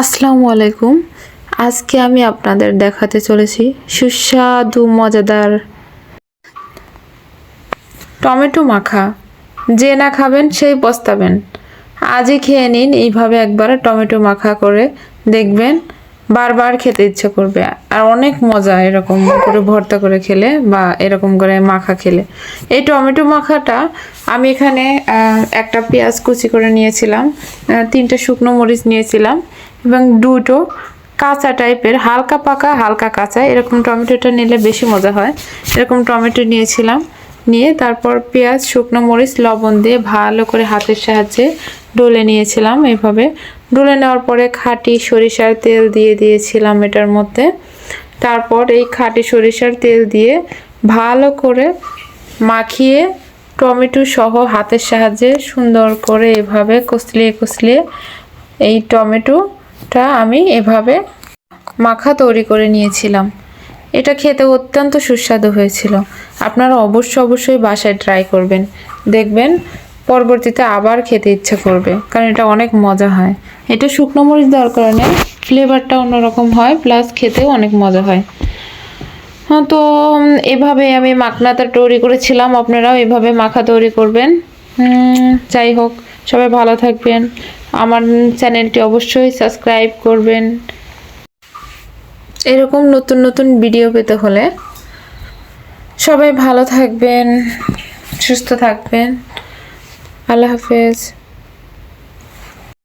আসসালামু আলাইকুম। আজকে আমি আপনাদের দেখাতে চলেছি সুস্বাদু, মজাদার টমেটো মাখা। যে না খাবেন, সেই পস্তাবেন। আজই খেয়ে নিন, এইভাবে একবার টমেটো মাখা করে দেখবেন। বারবার খেতে ইচ্ছে করবে। আর অনেক মজা এরকম করে ভর্তা করে খেলে বা এরকম করে মাখা খেলে। এই টমেটো মাখাটা আমি এখানে একটা পেঁয়াজ কুচি করে নিয়েছিলাম তিনটে শুকনো মরিচ নিয়েছিলাম এবং দুটো কাঁচা টাইপের, হালকা পাকা, হালকা কাঁচা। এরকম টমেটোটা নিলে বেশি মজা হয়। এরকম টমেটো নিয়েছিলাম। নিয়ে তারপর পেঁয়াজ, শুকনো মরিচ, লবণ দিয়ে ভালো করে হাতের সাহায্যে ডলে নিয়েছিলাম এভাবে। ডলে নেওয়ার পরে খাঁটি সরিষার তেল দিয়ে দিয়েছিলাম এটার মধ্যে। তারপর এই খাঁটি সরিষার তেল দিয়ে ভালো করে মাখিয়ে টমেটো সহ হাতের সাহায্যে সুন্দর করে এভাবে কষলিয়ে কষলিয়ে এই টমেটোটা আমি এভাবে মাখা তৈরি করে নিয়েছিলাম। এটা খেতে অত্যন্ত সুস্বাদু হয়েছিল। আপনারা অবশ্য অবশ্যই বাসায় ট্রাই করবেন। দেখবেন পরবর্তীতে আবার খেতে ইচ্ছে করবে, কারণ এটা অনেক মজা হয়। এটা শুকনো মরিচ দেওয়ার কারণে ফ্লেভারটা অন্যরকম হয় প্লাস খেতেও অনেক মজা হয়। হ্যাঁ তো এভাবে আমি মাখনাটা তৈরি করেছিলাম, আপনারাও এভাবে মাখা তৈরি করবেন। যাই হোক, সবাই ভালো থাকবেন। আমার চ্যানেলটি অবশ্যই সাবস্ক্রাইব করবেন। এরকম নতুন নতুন ভিডিও পেতে হলে সবাই ভালো থাকবেন, সুস্থ থাকবেন। আল্লাহ হাফেজ।